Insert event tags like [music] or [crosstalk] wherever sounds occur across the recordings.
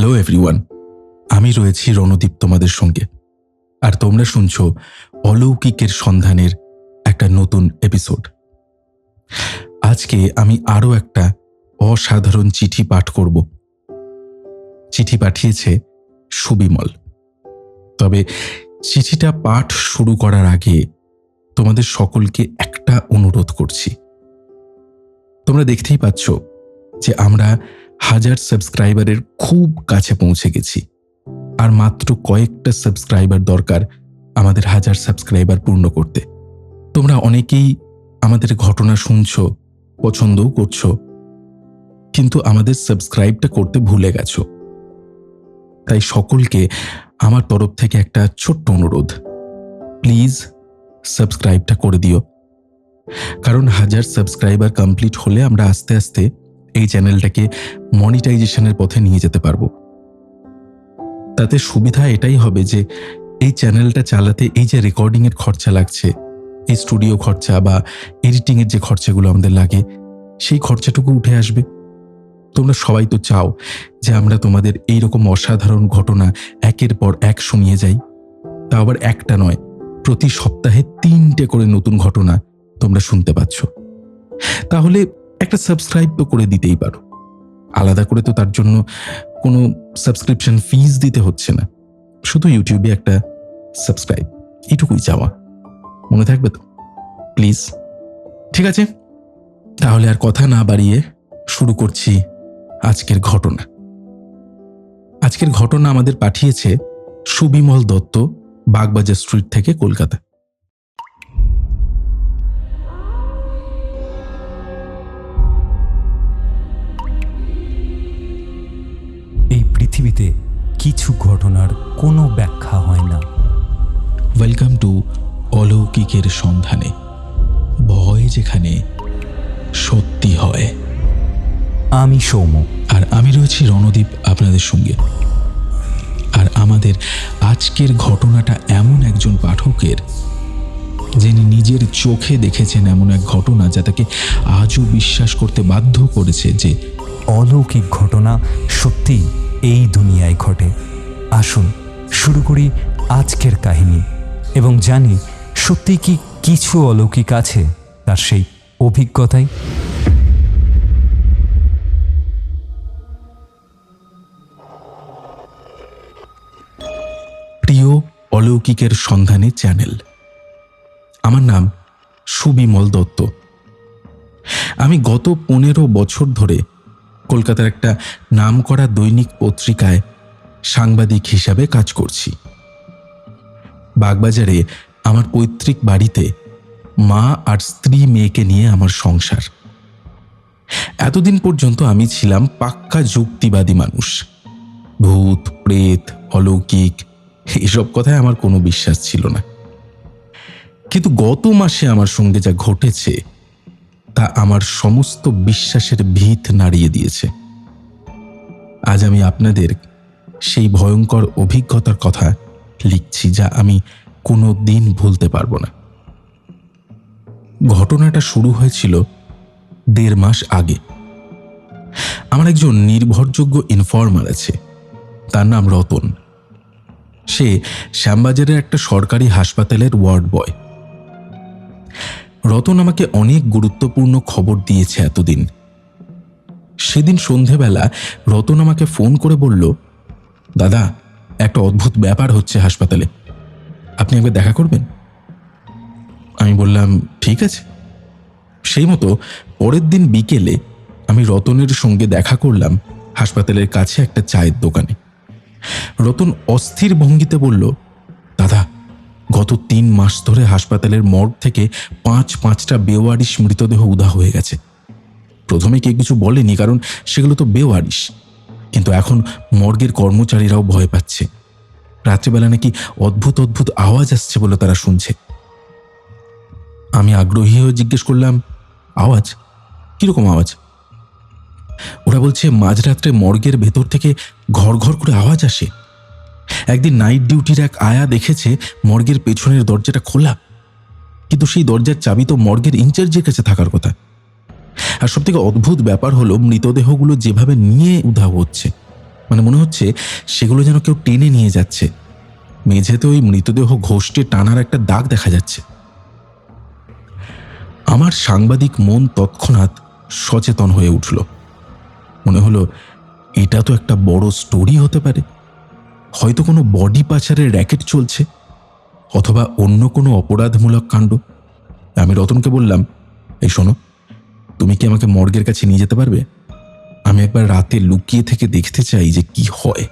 Hello, everyone. আমি রয়েছি রণদীপ তোমাদের সঙ্গে। আর তোমরা শুনছো অলৌকিকের সন্ধানের একটা নতুন এপিসোড। আজকে আমি আরও একটা অসাধারণ চিঠি পাঠ করব। চিঠি পাঠিয়েছে সুবিমল। তবে চিঠিটা পাঠ শুরু করার আগে তোমাদের সকলকে একটা অনুরোধ করছি। তোমরা দেখতেই পাচ্ছ যে আমরা হাজার সাবস্ক্রাইবারের খুব কাছে পৌঁছে গেছি। আর মাত্র কয়েকটা সাবস্ক্রাইবার দরকার আমাদের হাজার সাবস্ক্রাইবার পূর্ণ করতে। তোমরা অনেকেই আমাদের ঘটনা শুনছো, পছন্দও করছ, কিন্তু আমাদের সাবস্ক্রাইবটা করতে ভুলে গেছো। তাই সকলকে আমার তরফ থেকে একটা ছোট্ট অনুরোধ। প্লিজ সাবস্ক্রাইবটা করে দিও। কারণ হাজার সাবস্ক্রাইবার কমপ্লিট হলে আমরা আস্তে আস্তে এই চ্যানেলটাকে মনিটাইজেশনের পথে নিয়ে যেতে পারব। তাতে সুবিধা এটাই হবে যে এই চ্যানেলটা চালাতে এই যে রেকর্ডিংয়ের খরচা লাগছে, এই স্টুডিও খরচা বা এডিটিংয়ের যে খরচাগুলো আমাদের লাগে, সেই খরচাটুকু উঠে আসবে। তোমরা সবাই তো চাও যে আমরা তোমাদের এই রকম অসাধারণ ঘটনা একের পর এক শুনিয়ে যাই। তা আবার একটা নয়, প্রতি সপ্তাহে তিনটে করে নতুন ঘটনা তোমরা শুনতে পাচ্ছ। তাহলে একটা সাবস্ক্রাইব তো করে দিতেই পারো। আলাদা করে তো তার জন্য কোনো সাবস্ক্রিপশন ফিজ দিতে হচ্ছে না। শুধু ইউটিউবে একটা সাবস্ক্রাইব এটুকুই চাওয়া। মনে থাকবে তো? প্লিজ ঠিক আছে? তাহলে আর কথা না বাড়িয়ে শুরু করছি আজকের ঘটনা। আজকের ঘটনা আমাদের পাঠিয়েছে সুবিমল দত্ত বাগবাজার স্ট্রিট থেকে কলকাতা। কিছু ঘটনার কোনো ব্যাখ্যা হয় না। ওয়েলকাম টু অলৌকিকের সন্ধানে। ভয় যেখানে সত্যি হয়। আমি সৌম আর আমি রয়েছি রণদীপ আপনাদের সঙ্গে। আর আমাদের আজকের ঘটনাটা এমন একজন পাঠকের যিনি নিজের চোখে দেখেছেন এমন এক ঘটনা যা তাকে আজও বিশ্বাস করতে বাধ্য করেছে যে অলৌকিক ঘটনা সত্যি এই দুনিয়ায় ঘটে। আসুন, শুরু করি আজকের কাহিনী এবং জানি সত্যি কি কিছু অলৌকিক আছে তার সেই অভিজ্ঞতাই। প্রিয় অলৌকিকের সন্ধানে চ্যানেল, আমার নাম সুবিমল দত্ত। আমি গত পনেরো বছর ধরে কলকাতার একটা নাম করা দৈনিক পত্রিকায় সাংবাদিক হিসাবে কাজ করছি। বাগবাজারে আমার পৈতৃক বাড়িতে মা আর স্ত্রী মেয়েকে নিয়ে আমার সংসার। এতদিন পর্যন্ত আমি ছিলাম পাক্কা যুক্তিবাদী মানুষ। ভূত, প্রেত, অলৌকিক, এসব কথায় আমার কোনো বিশ্বাস ছিল না। কিন্তু গত মাসে আমার সঙ্গে যা ঘটেছে তা আমার সমস্ত বিশ্বাসের ভিত নাড়িয়ে দিয়েছে। আজ আমি আপনাদের সেই ভয়ঙ্কর অভিজ্ঞতার কথা লিখছি যা আমি কোনো দিন ভুলতে পারব না। ঘটনাটা শুরু হয়েছিল দেড় মাস আগে। আমার একজন নির্ভরযোগ্য ইনফর্মার আছে, তার নাম রতন। সে শ্যামবাজারের একটা সরকারি হাসপাতালের ওয়ার্ড বয়। রতন আমাকে অনেক গুরুত্বপূর্ণ খবর দিয়েছে এতদিন। সেদিন সন্ধেবেলা রতন আমাকে ফোন করে বলল, দাদা, একটা অদ্ভুত ব্যাপার হচ্ছে হাসপাতালে। আপনি একবার দেখা করবেন? আমি বললাম, ঠিক আছে। সেই মতো পরের দিন বিকেলে আমি রতনের সঙ্গে দেখা করলাম হাসপাতালের কাছে একটা চায়ের দোকানে। রতন অস্থির ভঙ্গিতে বলল, দাদা গত তিন মাস ধরে হাসপাতালের মর্গ থেকে পাঁচ পাঁচটা বেওয়ারিশ মৃতদেহ উধা হয়ে গেছে। প্রথমে কেউ কিছু বলেনি, কারণ সেগুলো তো বেওয়ারিশ। কিন্তু এখন মর্গের কর্মচারীরাও ভয় পাচ্ছে। রাত্রিবেলা নাকি অদ্ভুত অদ্ভুত আওয়াজ আসছে বলে তারা শুনছে। আমি আগ্রহী হয়ে জিজ্ঞেস করলাম, আওয়াজ? কীরকম আওয়াজ? ওরা বলছে, মাঝরাত্রে মর্গের ভেতর থেকে ঘর ঘর করে আওয়াজ আসে। একদিন নাইট ডিউটির এক আয়া দেখেছে মর্গের পেছনের দরজাটা খোলা। কিন্তু সেই দরজার চাবি তো মর্গের ইনচার্জের কাছে থাকার কথা। আর সব থেকে অদ্ভুত ব্যাপার হলো মৃতদেহগুলো যেভাবে নিয়ে উধাও হচ্ছে মানে মনে হচ্ছে সেগুলো যেন কেউ টেনে নিয়ে যাচ্ছে। মেঝেতে ওই মৃতদেহ ঘোষটে টানার একটা দাগ দেখা যাচ্ছে। আমার সাংবাদিক মন তৎক্ষণাৎ সচেতন হয়ে উঠল। মনে হলো এটা তো একটা বড় স্টোরি হতে পারে। হয়তো কোনো বডি পাচারের র্যাকেট চলছে, অথবা অন্য কোনো অপরাধমূলক কাণ্ড। আমি রতনকে বললাম, এই শোনো, তুমি কি আমাকে মর্গের কাছে নিয়ে যেতে পারবে? আমি একবার রাতে লুকিয়ে থেকে দেখতে চাই যে কি হয়।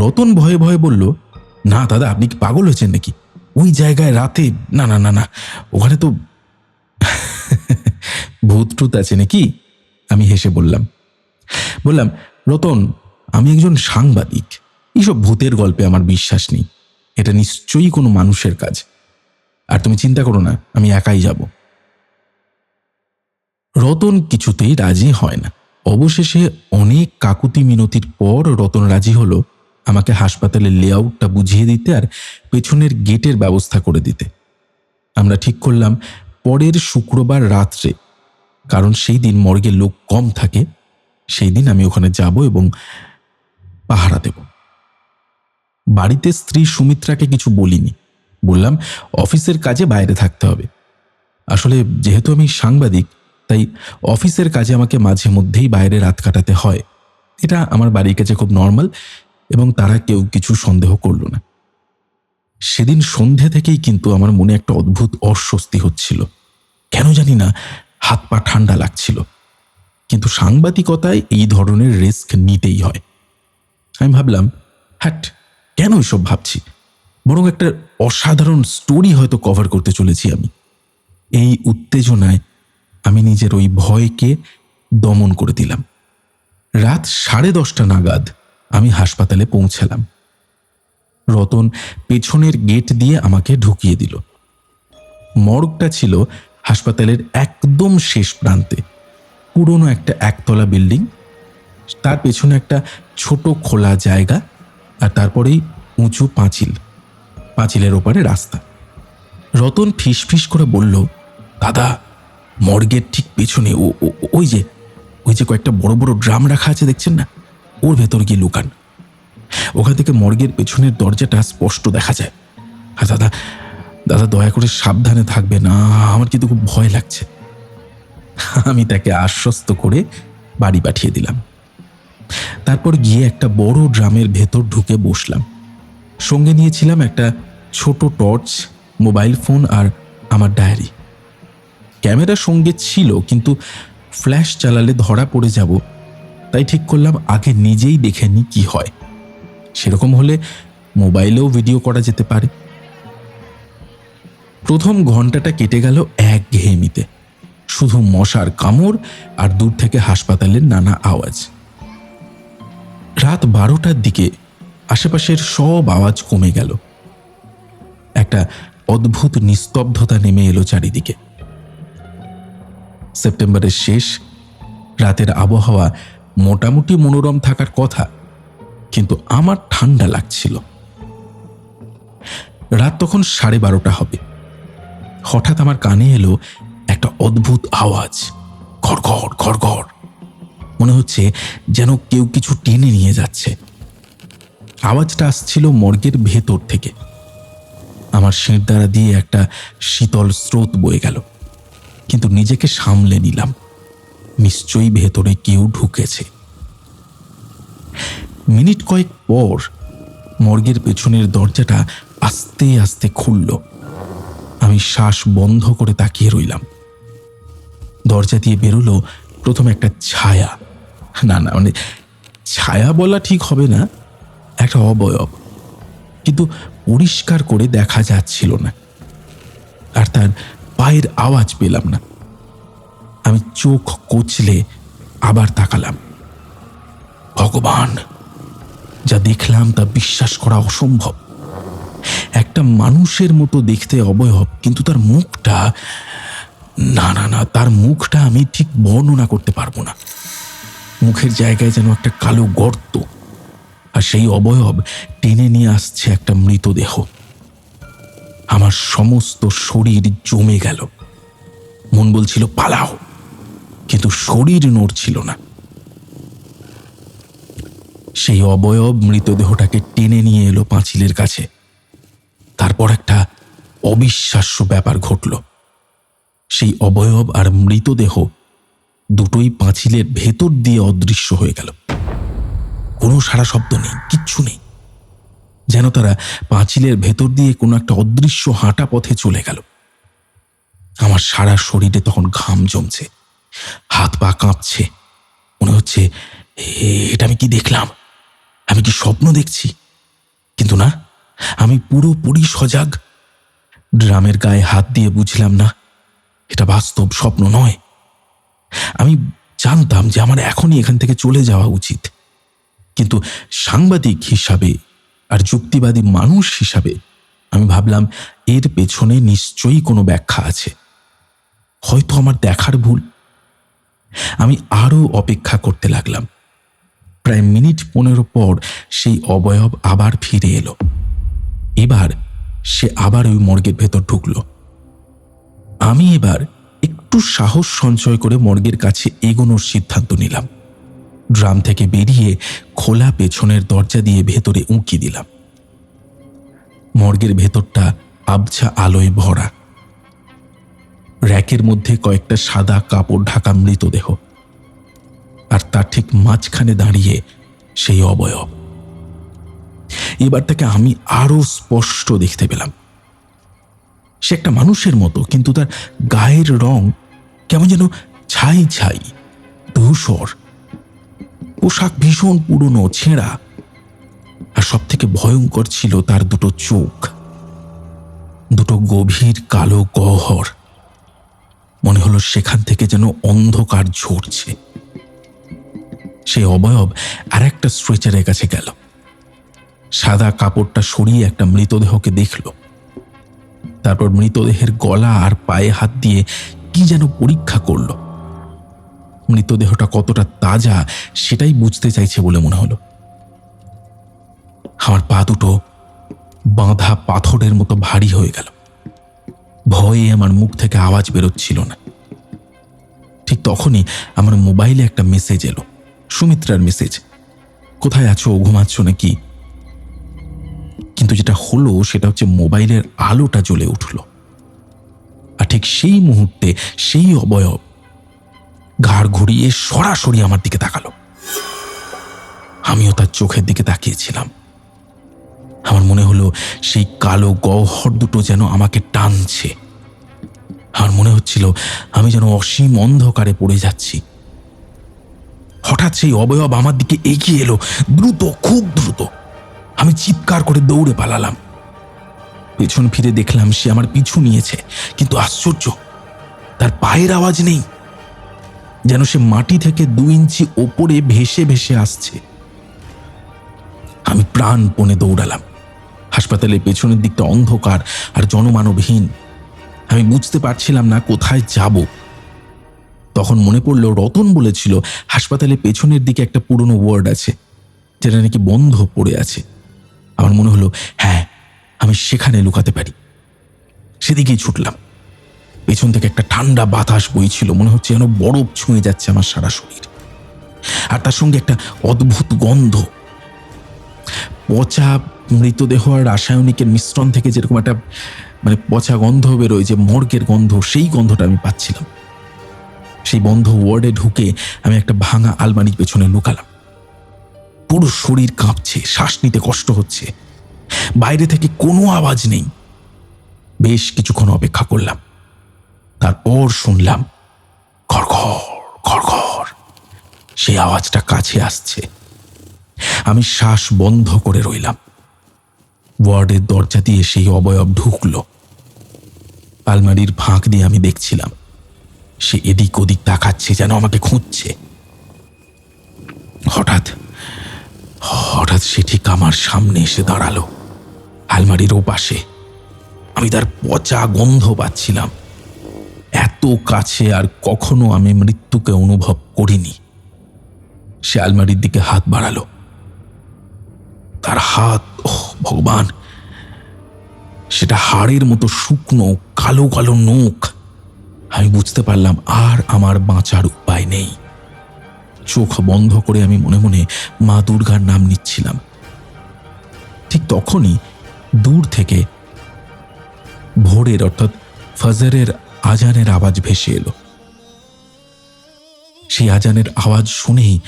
রতন ভয়ে ভয়ে বলল, না দাদা, আপনি কি পাগল হয়েছেন নাকি? ওই জায়গায় রাতে, না না না না, ওখানে তো ভূত টুত আছে নাকি? আমি হেসে বললাম বললাম, রতন আমি একজন সাংবাদিক। এইসব ভূতের গল্পে আমার বিশ্বাস নেই। এটা নিশ্চয়ই কোনো মানুষের কাজ। আর তুমি চিন্তা করো না, আমি একাই যাব। রতন কিছুতেই রাজি হয় না। অবশেষে অনেক কাকুতি মিনতির পর রতন রাজি হলো আমাকে হাসপাতালের লেআউটটা বুঝিয়ে দিতে আর পেছনের গেটের ব্যবস্থা করে দিতে। আমরা ঠিক করলাম, পরের শুক্রবার রাত্রে, কারণ সেই দিন মর্গে লোক কম থাকে, সেই দিন আমি ওখানে যাব এবং পাহারা দেব। বাড়িতে স্ত্রী সুমিত্রাকে কিছু বলিনি। বললাম, অফিসের কাজে বাইরে থাকতে হবে। আসলে যেহেতু আমি সাংবাদিক, তাই অফিসের কাজে আমাকে মাঝে মধ্যেই বাইরে রাত কাটাতে হয়। এটা আমার বাড়ির কাছে খুব নর্মাল এবং তারা কেউ কিছু সন্দেহ করল না। সেদিন সন্ধে থেকেই কিন্তু আমার মনে একটা অদ্ভুত অস্বস্তি হচ্ছিল। কেন জানি না, হাত পা ঠান্ডা লাগছিল। কিন্তু সাংবাদিকতায় এই ধরনের রিস্ক নিতেই হয়। আমি ভাবলাম, হ্যাট, কেন এসব ভাবছি? বরং একটা অসাধারণ স্টোরি হয়তো কভার করতে চলেছি আমি। এই উত্তেজনায় আমি নিজের ওই ভয়কে দমন করে দিলাম। রাত সাড়ে দশটা নাগাদ আমি হাসপাতালে পৌঁছালাম। রতন পেছনের গেট দিয়ে আমাকে ঢুকিয়ে দিল। মর্গটা ছিল হাসপাতালের একদম শেষ প্রান্তে। পুরনো একটা একতলা বিল্ডিং তার পেছনে একটা ছোট খোলা জায়গা আর তারপরেই উঁচু পাঁচিল। পাঁচিলের ওপারে রাস্তা। রতন ফিস করে বলল, দাদা, মর্গের ঠিক পেছনে ও- ওই যে ওই যে কয়েকটা বড় বড় ড্রাম রাখা আছে দেখছেন না? ওর ভেতর গিয়ে লুকান। ওখান থেকে মর্গের পেছনের দরজাটা স্পষ্ট দেখা যায়। আর দাদা দাদা দয়া করে সাবধানে থাকবে না, আমার কিন্তু খুব ভয় লাগছে। আমি তাকে আশ্বস্ত করে বাড়ি পাঠিয়ে দিলাম। তারপর গিয়ে একটা বড় ড্রামের ভেতর ঢুকে বসলাম। সঙ্গে নিয়েছিলাম একটা ছোট টর্চ, মোবাইল ফোন আর আমার ডায়েরি। ক্যামেরা সঙ্গে ছিল, কিন্তু ফ্ল্যাশ চালালে ধরা পড়ে যাব। তাই ঠিক করলাম, আগে নিজেই দেখে নি কি হয়। সেরকম হলে মোবাইলেও ভিডিও করা যেতে পারে। প্রথম ঘন্টাটা কেটে গেল এক ঘেয়েমিতে শুধু মশার কামড় আর দূর থেকে হাসপাতালের নানা আওয়াজ। রাত বারোটার দিকে আশেপাশের সব আওয়াজ কমে গেল। একটা অদ্ভুত নিস্তব্ধতা নেমে এলো চারিদিকে। সেপ্টেম্বরের শেষ, রাতের আবহাওয়া মোটামুটি মনোরম থাকার কথা, কিন্তু আমার ঠান্ডা লাগছিল। রাত তখন সাড়ে বারোটা হবে। হঠাৎ আমার কানে এলো একটা অদ্ভুত আওয়াজ। ঘর ঘর মনে হচ্ছে যেন কেউ কিছু টেনে নিয়ে যাচ্ছে। আওয়াজটা আসছিল মর্গের ভেতর থেকে। আমার শির দ্বারা দিয়ে একটা শীতল স্রোত বয়ে গেল। কিন্তু নিজেকে সামলে নিলাম। নিশ্চয়ই ভেতরে কেউ ঢুকেছে। মিনিট কয়েক পর মর্গের পেছনের দরজাটা আস্তে আস্তে খুলল। আমি শ্বাস বন্ধ করে তাকিয়ে রইলাম। দরজা দিয়ে বেরোলো প্রথম একটা ছায়া। না না মানে ছায়া বলা ঠিক হবে না, একটা অবয়ব। কিন্তু পরিষ্কার করে দেখা যাচ্ছিল না। আর তার পায়ের আওয়াজ পেলাম না। আমি চোখ কচলে আবার তাকালাম। ভগবান, যা দেখলাম তা বিশ্বাস করা অসম্ভব। একটা মানুষের মতো দেখতে অবয়ব, কিন্তু তার মুখটা, না না না, তার মুখটা আমি ঠিক বর্ণনা করতে পারব না। মুখের জায়গায় যেন একটা কালো গর্ত। আর সেই অবয়ব টেনে নিয়ে আসছে একটা মৃতদেহ। আমার সমস্ত শরীর জমে গেল। মন বলছিল, পালাও। কিন্তু শরীর নড়ছিল না। সেই অবয়ব মৃতদেহটাকে টেনে নিয়ে এলো পাঁচিলের কাছে। তারপর একটা অবিশ্বাস্য ব্যাপার ঘটল। সেই অবয়ব আর মৃতদেহ দুটোই পাঁচিলের ভেতর দিয়ে অদৃশ্য হয়ে গেল। কোনো সারা শব্দ নেই, কিচ্ছু নেই। যেন তারা পাঁচিলের ভেতর দিয়ে কোনো একটা অদৃশ্য হাঁটা পথে চলে গেল। আমার সারা শরীরে তখন ঘাম জমছে, হাত পা কাঁপছে। মনে হচ্ছে, "এ- এটা আমি কি দেখলাম? আমি কি স্বপ্ন দেখছি? কিন্তু না, আমি পুরোপুরি সজাগ। ড্রামের গায়ে হাত দিয়ে বুঝলাম না, এটা বাস্তব স্বপ্ন নয়। আমি জানতাম যে আমার এখনই এখান থেকে চলে যাওয়া উচিত। কিন্তু সাংবাদিক হিসাবে আর যুক্তিবাদী মানুষ হিসাবে আমি ভাবলাম, এর পেছনে নিশ্চয়ই কোনো ব্যাখ্যা আছে। হয়তো আমার দেখার ভুল। আমি আরও অপেক্ষা করতে লাগলাম। প্রায় মিনিট পনেরো পর সেই অবয়ব আবার ফিরে এলো। এবার সে আবার ওই মর্গের ভেতর ঢুকলো। আমি এবার একটু সাহস সঞ্চয় করে মর্গের কাছে এগোনোর সিদ্ধান্ত নিলাম। ড্রাম থেকে বেরিয়ে খোলা পেছনের দরজা দিয়ে ভেতরে উঁকি দিলাম। মর্গের ভেতরটা আবছা আলোয় ভরা। র্যাকের মধ্যে কয়েকটা সাদা কাপড় ঢাকা মৃতদেহ। আর তার ঠিক মাঝখানে দাঁড়িয়ে সেই অবয়ব। এবার তাকে আমি আরও স্পষ্ট দেখতে পেলাম। সে একটা মানুষের মতো, কিন্তু তার গায়ের রং কেমন যেন ছাই ছাই, ধূসর। পোশাক ভীষণ পুরনো, ছেঁড়া। আর সব থেকে ভয়ঙ্কর ছিল তার দুটো চোখ। দুটো গভীর কালো গহ্বর। মনে হলো সেখান থেকে যেন অন্ধকার ঝরছে। সে অবয়ব আর একটা স্ট্রেচারের কাছে গেল। সাদা কাপড়টা সরিয়ে একটা মৃতদেহকে দেখল। তারপর মৃতদেহের গলা আর পায়ে হাত দিয়ে কি যেন পরীক্ষা করল। মৃতদেহটা কতটা তাজা সেটাই বুঝতে চাইছে বলে মনে হলো। আমার পা দুটো বাঁধা পাথরের মতো ভারী হয়ে গেল। ভয়ে আমার মুখ থেকে আওয়াজ বেরোচ্ছিল না। ঠিক তখনই আমার মোবাইলে একটা মেসেজ এলো, সুমিত্রার মেসেজ। কোথায় আছো, ঘুমাচ্ছ নাকি? কিন্তু যেটা হলো, সেটা হচ্ছে মোবাইলের আলোটা জ্বলে উঠল। আর ঠিক সেই মুহূর্তে সেই অবয়ব ঘাড় ঘুরিয়ে সরাসরি আমার দিকে তাকালো। আমিও তার চোখের দিকে তাকিয়েছিলাম। আমার মনে হলো সেই কালো গহ্বর দুটো যেন আমাকে টানছে। আমার মনে হচ্ছিল আমি যেন অসীম অন্ধকারে পড়ে যাচ্ছি। হঠাৎ সেই অবয়ব আমার দিকে এগিয়ে এলো, দ্রুত, খুব দ্রুত। আমি চিৎকার করে দৌড়ে পালালাম। পেছন ফিরে দেখলাম সে আমার পিছু নিয়েছে, কিন্তু আশ্চর্য, তার পায়ের আওয়াজ নেই। যেন সে মাটি থেকে দু ইঞ্চি ওপরে ভেসে ভেসে আসছে। আমি প্রাণপণে দৌড়ালাম। হাসপাতালের পেছনের দিকটা অন্ধকার আর জনমানবহীন। আমি বুঝতে পারছিলাম না কোথায় যাব। তখন মনে পড়ল, রতন বলেছিল, হাসপাতালের পেছনের দিকে একটা পুরনো ওয়ার্ড আছে, যেটা নাকি বন্ধ পড়ে আছে। আমার মনে হলো হ্যাঁ আমি সেখানে লুকাতে পারি। সেদিকেই ছুটলাম। পেছন থেকে একটা ঠান্ডা বাতাস বইছিল, মনে হচ্ছে যেন বরফ ছুঁয়ে যাচ্ছে আমার সারা শরীর। আর তার সঙ্গে একটা অদ্ভুত গন্ধ। পচা মৃতদেহ আর রাসায়নিকের মিশ্রণ থেকে যেরকম একটা মানে পচা গন্ধ বেরোয়, যে মর্গের গন্ধ, সেই গন্ধটা আমি পাচ্ছিলাম। সেই বন্ধ ওয়ার্ডে ঢুকে আমি একটা ভাঙা আলমারির পেছনে লুকালাম। পুরো শরীর কাঁপছে, শ্বাস নিতে কষ্ট হচ্ছে। বাইরে থেকে কোনো আওয়াজ নেই। বেশ কিছুক্ষণ অপেক্ষা করলাম। তারপর শুনলাম খড়খড় খড়খড় সেই আওয়াজটা কাছে আসছে। আমি শ্বাস বন্ধ করে রইলাম। ওয়ার্ডের দরজা দিয়ে সেই অবয়ব ঢুকল। আলমারির ফাঁক দিয়ে আমি দেখছিলাম, সে এদিক ওদিক তাকাচ্ছে, যেন আমাকে খুঁজছে। হঠাৎ হঠাৎ সে ঠিক আমার সামনে এসে দাঁড়াল। আলমারির ওপাশে। আমি তার পচা গন্ধ পাচ্ছিলাম। এত কাছে আর কখনো আমি মৃত্যুকে অনুভব করিনি। সে আলমারির দিকে হাত বাড়ালো। তার হাত, ওহ, ভগবান! সেটা হাড়ের মতো শুকনো, কালো কালো নখ। আমি বুঝতে পারলাম আর আমার বাঁচার উপায় নেই। চোখ বন্ধ করে আমি মনে মনে মা দুর্গার নাম নিচ্ছিলাম। ঠিক তখনই দূর থেকে ভোরের অর্থাৎ ফজরের আজানের আওয়াজ ভেসে এলো। সেই আজানের আওয়াজ শুনেই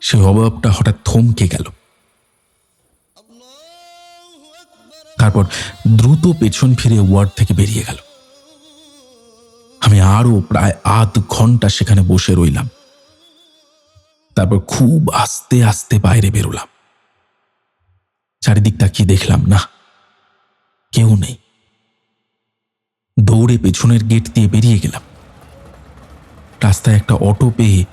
সেই অভাবটা হঠাৎ থমকে গেল। তারপর দ্রুত পেছন ফিরে ওয়ার্ড থেকে বেরিয়ে গেল। আমি আরও প্রায় আধ ঘণ্টা সেখানে বসে রইলাম। তারপর খুব আস্তে আস্তে বাইরে বেরোলাম। চারিদিকটা কি দেখলাম না? কেউ নেই। দৌড়ে পেছনের গেট দিয়ে বেরিয়ে গেলাম। রাস্তায় একটা অটো পেয়ে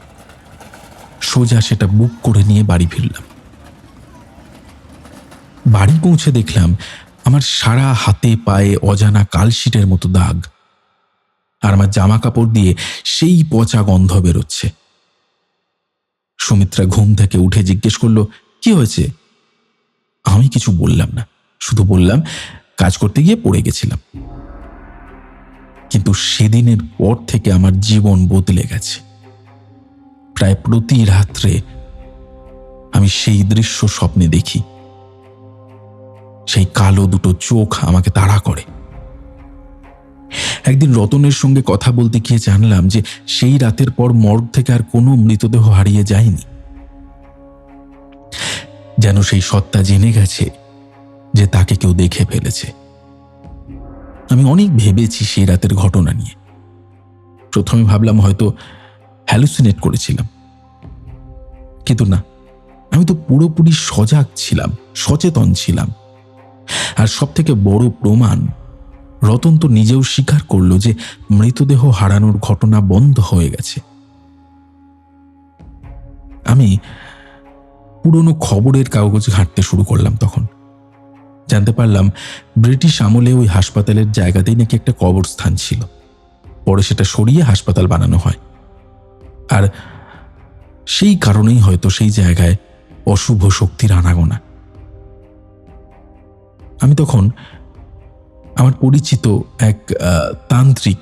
সোজা সেটা বুক করে নিয়ে বাড়ি ফিরলাম। বাড়ি পৌঁছে দেখলাম আমার সারা হাতে পায়ে অজানা কালশিটের মতো দাগ আর আমার জামা কাপড় দিয়ে সেই পচা গন্ধ বেরোচ্ছে। সুমিত্রা ঘুম থেকে উঠে জিজ্ঞেস করল, কি হয়েছে? আমি কিছু বললাম না, শুধু বললাম কাজ করতে গিয়ে পড়ে গেছিলাম। কিন্তু সেদিনের পর থেকে আমার জীবন বদলে গেছে। প্রায় প্রতি রাত্রে আমি সেই দৃশ্য স্বপ্নে দেখি। সেই কালো দুটো চোখ আমাকে তাড়া করে। একদিন রতনের সঙ্গে কথা বলতে গিয়ে জানলাম যে সেই রাতের পর মর্গ থেকে আর কোনো মৃতদেহ হারিয়ে যায়নি। যেন সেই সত্তা জেনে গেছে যে তাকে কেউ দেখে ফেলেছে। আমি অনেক ভেবেছি সেই রাতের ঘটনা নিয়ে। প্রথমে ভাবলাম হয়তো হ্যালুসিনেট করেছিলাম। কিন্তু না, আমি তো পুরোপুরি সজাগ ছিলাম, সচেতন ছিলাম। আর সব থেকে বড় প্রমাণ রতন তো নিজেও স্বীকার করল যে মৃতদেহ হারানোর ঘটনা বন্ধ হয়ে গেছে। আমি পুরনো খবরের কাগজ ঘাঁটতে শুরু করলাম তখন। জানতে পারলাম ব্রিটিশ আমলে ওই হাসপাতালের জায়গাতেই নাকি একটা কবরস্থান ছিল। পরে সেটা সরিয়ে হাসপাতাল বানানো হয়। আর সেই কারণেই হয়তো সেই জায়গায় অশুভ শক্তির আনাগোনা। আমি তখন আমার পরিচিত এক তান্ত্রিক।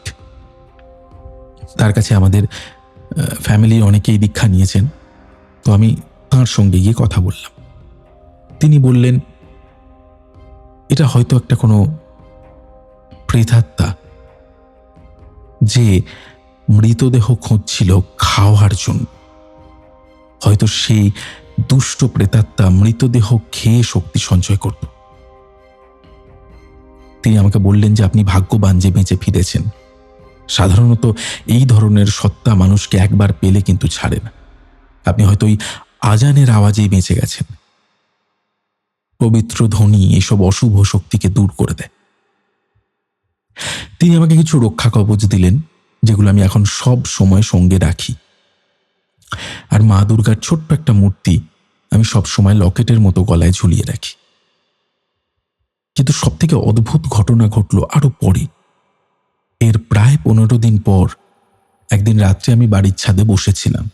তার কাছে আমাদের ফ্যামিলির অনেকেই দীক্ষা নিয়েছেন। তো আমি তাঁর সঙ্গে গিয়ে কথা বললাম। তিনি বললেন, এটা হয়তো একটা কোনো প্রেতাত্মা যে মৃতদেহ খুঁজছিল খাওয়ার জন্য। হয়তো সেই দুষ্ট প্রেতাত্মা মৃতদেহ খেয়ে শক্তি সঞ্চয় করত। তিনি আমাকে বললেন যে আপনি ভাগ্যবান যে বেঁচে ফিরেছেন। সাধারণত এই ধরনের সত্তা মানুষকে একবার পেলে কিন্তু ছাড়ে না। আপনি হয়তো ওই আজানের আওয়াজেই বেঁচে গেছেন। পবিত্র ধ্বনি এসব অশুভ শক্তিকে দূর করে দেয়। তিনি আমাকে কিছু রক্ষা কবচ দিলেন, যেগুলো আমি এখন সব সময় সঙ্গে রাখি। আর মা দুর্গার ছোট্ট একটা মূর্তি আমি সব সময় লকেটের মতো গলায় ঝুলিয়ে রাখি। কিন্তু সব থেকে অদ্ভুত ঘটনা ঘটল আরও পরে। এর প্রায় পনেরো দিন পর একদিন রাত্রে আমি বাড়ির ছাদে বসেছিলাম।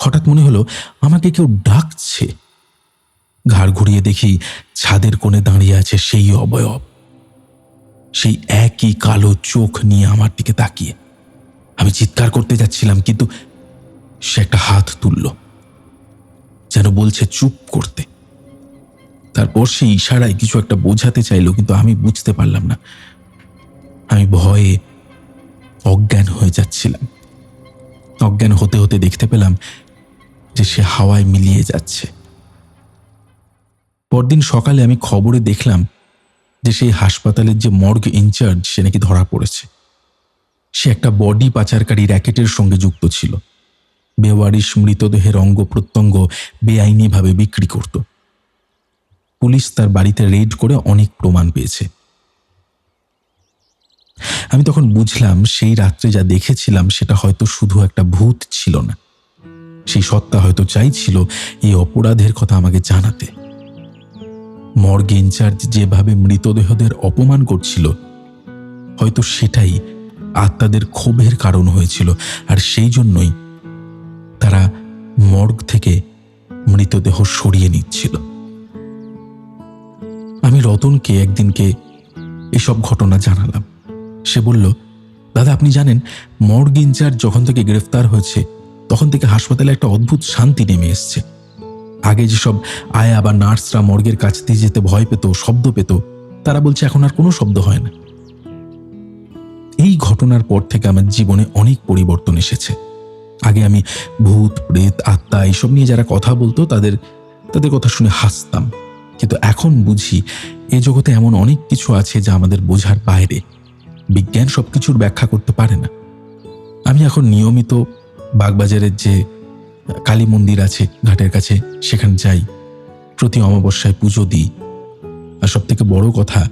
হঠাৎ মনে হলো আমাকে কেউ ডাকছে। ঘাড় ঘুরিয়ে দেখি ছাদের কোণে দাঁড়িয়ে আছে সেই অবয়ব। সেই একই কালো চোখ নিয়ে আমার দিকে তাকিয়ে। আমি চিৎকার করতে যাচ্ছিলাম, কিন্তু সে একটা হাত তুলল, যেন বলছে চুপ করতে। তারপর সে ইশারায় কিছু একটা বোঝাতে চাইলো, কিন্তু আমি বুঝতে পারলাম না। আমি ভয়ে অজ্ঞান হয়ে যাচ্ছিলাম। অজ্ঞান হতে হতে দেখতে পেলাম যে সে হাওয়ায় মিলিয়ে যাচ্ছে। পরদিন সকালে আমি খবরে দেখলাম যে সেই হাসপাতালের যে মর্গ ইনচার্জ, সে নাকি ধরা পড়েছে। সে একটা বডি পাচারকারী র্যাকেটের সঙ্গে যুক্ত ছিল। বেওয়ারিশ মৃতদেহের অঙ্গ প্রত্যঙ্গ বেআইনিভাবে বিক্রি করত। পুলিশ তার বাড়িতে রেড করে অনেক প্রমাণ পেয়েছে। আমি তখন বুঝলাম সেই রাত্রে যা দেখেছিলাম সেটা হয়তো শুধু একটা ভূত ছিল না। সেই সত্তা হয়তো চাইছিল এই অপরাধের কথা আমাকে জানাতে। মর্গ ইনচার্জ যেভাবে মৃতদেহদের অপমান করছিল, হয়তো সেটাই আত্মাদের ক্ষোভের কারণ হয়েছিল, আর সেই জন্যই তারা মর্গ থেকে মৃতদেহ সরিয়ে নিচ্ছিল। আমি রতনকে একদিনকে এসব ঘটনা জানালাম। সে বলল, দাদা, আপনি জানেন, মর্গ ইনচার্জ যখন থেকে গ্রেফতার হয়েছে, তখন থেকে হাসপাতালে একটা অদ্ভুত শান্তি নেমে এসছে। আগে যেসব আয়া বা নার্সরা মর্গের কাছ দিয়ে যেতে ভয় পেত, শব্দ পেত, তারা বলছে, এখন আর কোনো শব্দ হয় না। এই ঘটনার পর থেকে আমার জীবনে অনেক পরিবর্তন এসেছে। আগে আমি ভূত, প্রেত, আত্মা, এইসব নিয়ে যারা কথা বলতো, তাদের তাদের কথা শুনে হাসতাম। কিন্তু এখন বুঝি এ জগতে এমন অনেক কিছু আছে যা আমাদের বোঝার বাইরে। বিজ্ঞান সব কিছুর ব্যাখ্যা করতে পারে না। আমি এখন নিয়মিত বাগবাজারের যে কালী মন্দির আছে ঘাটের কাছে, সেখানে যাই। প্রতি অমাবস্যায় পুজো দিই। আর সব থেকে বড় কথা,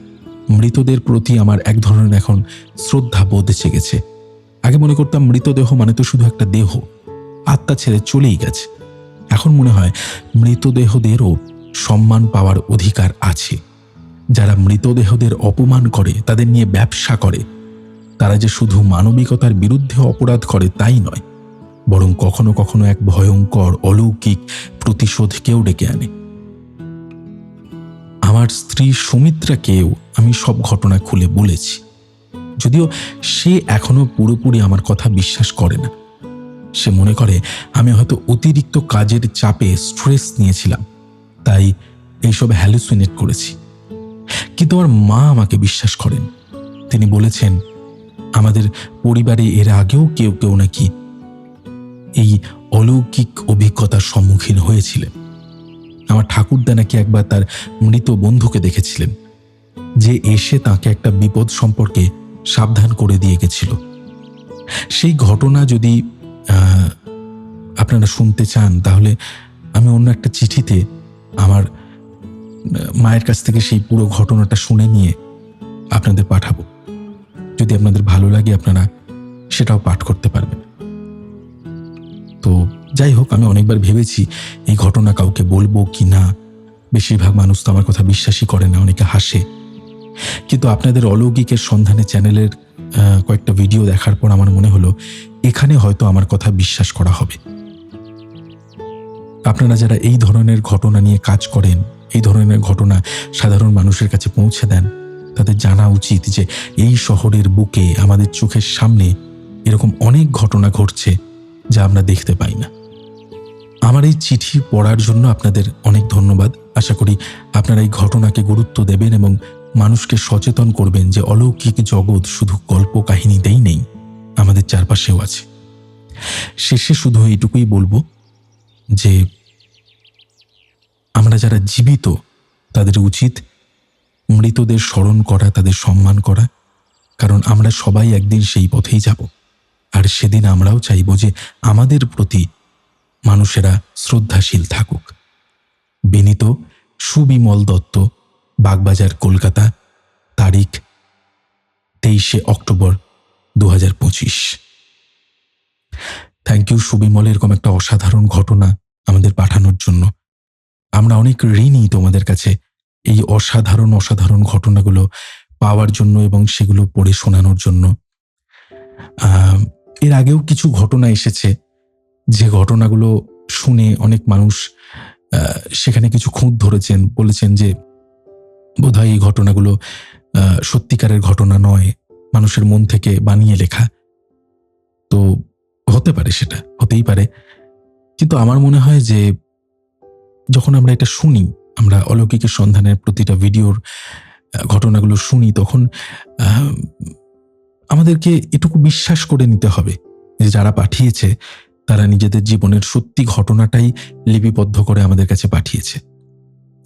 মৃতদের প্রতি আমার এক ধরনের এখন শ্রদ্ধা বোধ জেগেছে। আগে মনে করতাম মৃতদেহ মানে তো শুধু একটা দেহ। আত্মা ছেড়ে চলেই গেছে। এখন মনে হয় মৃতদেহদেরও সম্মান পাওয়ার অধিকার আছে। যারা মৃতদেহদের অপমান করে, তাদের নিয়ে ব্যবসা করে, তারা যে শুধু মানবিকতার বিরুদ্ধে অপরাধ করে তাই নয়, বরং কখনো কখনো এক ভয়ঙ্কর, অলৌকিক প্রতিশোধকেও ডেকে আনে। আমার স্ত্রী সুমিত্রাকেও আমি সব ঘটনা খুলে বলেছি। যদিও সে এখনও পুরোপুরি আমার কথা বিশ্বাস করে না। সে মনে করে, আমি হয়তো অতিরিক্ত কাজের চাপে স্ট্রেস নিয়েছিলাম। তাই এইসব হ্যালুসিনেট করেছি। কিন্তু আমার মা আমাকে বিশ্বাস করেন? তিনি বলেছেন, আমাদের পরিবারে এর আগেও কেউ কেউ নাকি এই অলৌকিক অভিজ্ঞতার সম্মুখীন হয়েছিলেন। আমার ঠাকুরদা নাকি একবার তার মৃত বন্ধুকে দেখেছিলেন, যে এসে তাকে একটা বিপদ সম্পর্কে সাবধান করে দিয়ে গেছিল। সেই ঘটনা যদি আপনারা শুনতে চান, তাহলে আমি অন্য একটা চিঠিতে আমার মায়ের কাছ থেকে সেই পুরো ঘটনাটা শুনে নিয়ে আপনাদের পাঠাবো। যদি আপনাদের ভালো লাগে আপনারা সেটাও পাঠ করতে পারবেন। তো যাই হোক, আমি অনেকবার ভেবেছি এই ঘটনা কাউকে বলব কি না। বেশিরভাগ মানুষ তো আমার কথা বিশ্বাসই করে না, অনেকে হাসে। কিন্তু আপনাদের অলৌকিকের সন্ধানে চ্যানেলের কয়েকটা ভিডিও দেখার পর আমার মনে হলো, এখানে হয়তো আমার কথা বিশ্বাস করা হবে। আপনারা যারা এই ধরনের ঘটনা নিয়ে কাজ করেন, এই ধরনের ঘটনা সাধারণ মানুষের কাছে পৌঁছে দেন, তাদের জানা উচিত যে এই শহরের বুকে, আমাদের চোখের সামনে এরকম অনেক ঘটনা ঘটছে যা আমরা দেখতে পাই না। আমার এই চিঠি পড়ার জন্য আপনাদের অনেক ধন্যবাদ। আশা করি আপনারা এই ঘটনাকে গুরুত্ব দেবেন এবং মানুষকে সচেতন করবেন যে অলৌকিক জগৎ শুধু গল্প কাহিনীতেই নেই, আমাদের চারপাশেও আছে। শেষে শুধু এইটুকুই বলব যে আমরা যারা জীবিত, তাদের উচিত মৃতদের স্মরণ করা, তাদের সম্মান করা। কারণ আমরা সবাই একদিন সেই পথেই যাব। আর সেদিন আমরাও চাইব যে আমাদের প্রতি মানুষেরা শ্রদ্ধাশীল থাকুক। বিনীত সুবিমল দত্ত, বাগবাজার, কলকাতা, তারিখ তেইশে অক্টোবর দু হাজার পঁচিশ। থ্যাংক ইউ সুবিমল, এরকম একটা অসাধারণ ঘটনা আমাদের পাঠানোর জন্য। আমরা অনেক ঋণী তোমাদের কাছে এই অসাধারণ অসাধারণ ঘটনাগুলো পাওয়ার জন্য এবং সেগুলো পড়ে শোনানোর জন্য। এর আগেও কিছু ঘটনা এসেছে। যে ঘটনাগুলো শুনে অনেক মানুষ সেখানে কিছু খুঁত ধরেছেন, বলেছেন যে বোধহয় এই ঘটনাগুলো সত্যিকারের ঘটনা নয়, মানুষের মন থেকে বানিয়ে লেখা। তো হতে পারে সেটা, হতেই পারে। কিন্তু আমার মনে হয় যে যখন আমরা এটা শুনি, আমরা অলৌকিকের সন্ধানের প্রতিটা ভিডিওর ঘটনাগুলো শুনি, তখন আমাদেরকে এটুকু বিশ্বাস করে নিতে হবে যে যারা পাঠিয়েছে, তারা নিজেদের জীবনের সত্যি ঘটনাটাই লিপিবদ্ধ করে আমাদের কাছে পাঠিয়েছে।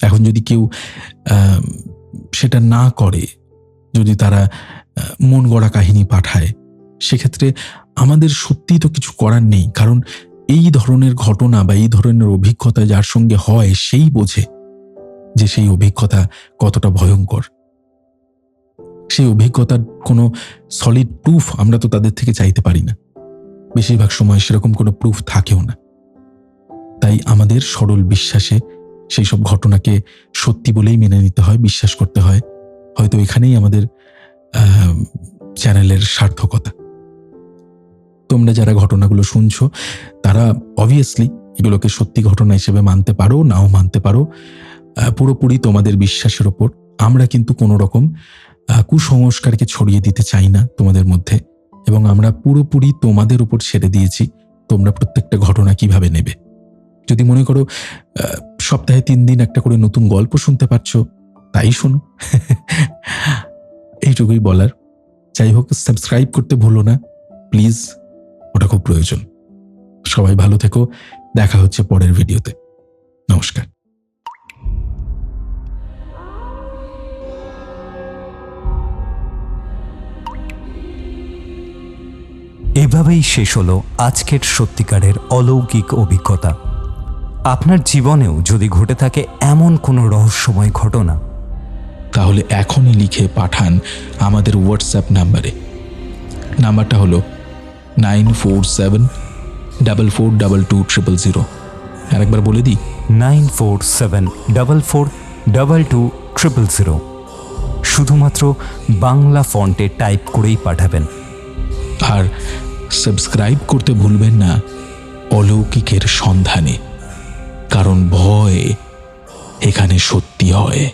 এখন যদি কেউ সেটা না করে, যদি তারা মন গড়া কাহিনী পাঠায়, সেক্ষেত্রে আমাদের সত্যিই তো কিছু করার নেই। কারণ এই ধরনের ঘটনা বা এই ধরনের অভিজ্ঞতা যার সঙ্গে হয় সেই বোঝে যে সেই অভিজ্ঞতা কতটা ভয়ঙ্কর। সেই অভিজ্ঞতার কোনো সলিড প্রুফ আমরা তো তাদের থেকে চাইতে পারি না। বেশিরভাগ সময় সেরকম কোনো প্রুফ থাকেও না। তাই আমাদের সরল বিশ্বাসে সেই সব ঘটনাকে সত্যি বলেই মেনে নিতে হয়, বিশ্বাস করতে হয়। হয়তো এখানেই আমাদের চ্যানেলের সার্থকতা। তোমরা যারা ঘটনাগুলো শুনছো, তারা অবভিয়াসলি এগুলোকে সত্যি ঘটনা হিসেবে মানতে পারো, নাও মানতে পারো। পুরোপুরি তোমাদের বিশ্বাসের ওপর। আমরা কিন্তু কোনো রকম কুসংস্কারকে ছড়িয়ে দিতে চাই না তোমাদের মধ্যে। এবং আমরা পুরোপুরি তোমাদের উপর ছেড়ে দিয়েছি, তোমরা প্রত্যেকটা ঘটনা কীভাবে নেবে? যদি মনে করো সপ্তাহে তিন দিন একটা করে নতুন গল্প শুনতে পারছ, তাই শোনো। [laughs] এইটুকুই বলার। যাই হোক সাবস্ক্রাইব করতে ভুলো না। প্লিজ ওটা খুব প্রয়োজন। সবাই ভালো থেকো। দেখা হচ্ছে পরের ভিডিওতে। নমস্কার। এভাবেই শেষ হলো আজকের সত্যিকারের অলৌকিক অভিজ্ঞতা। আপনার জীবনেও যদি ঘটে থাকে এমন কোনো রহস্যময় ঘটনা তাহলে এখনই লিখে পাঠান আমাদের হোয়াটসঅ্যাপ নাম্বারে। নাম্বারটা হলো nine four seven double four double two triple zero. আরেকবার বলে দিই। Nine four seven double four double two triple zero. শুধুমাত্র বাংলা ফন্টে টাইপ করেই পাঠাবেন। আর সাবস্ক্রাইব করতে ভুলবেন না অলৌকিকের সন্ধানে কারণ ভয় এখানে সত্যি হয়।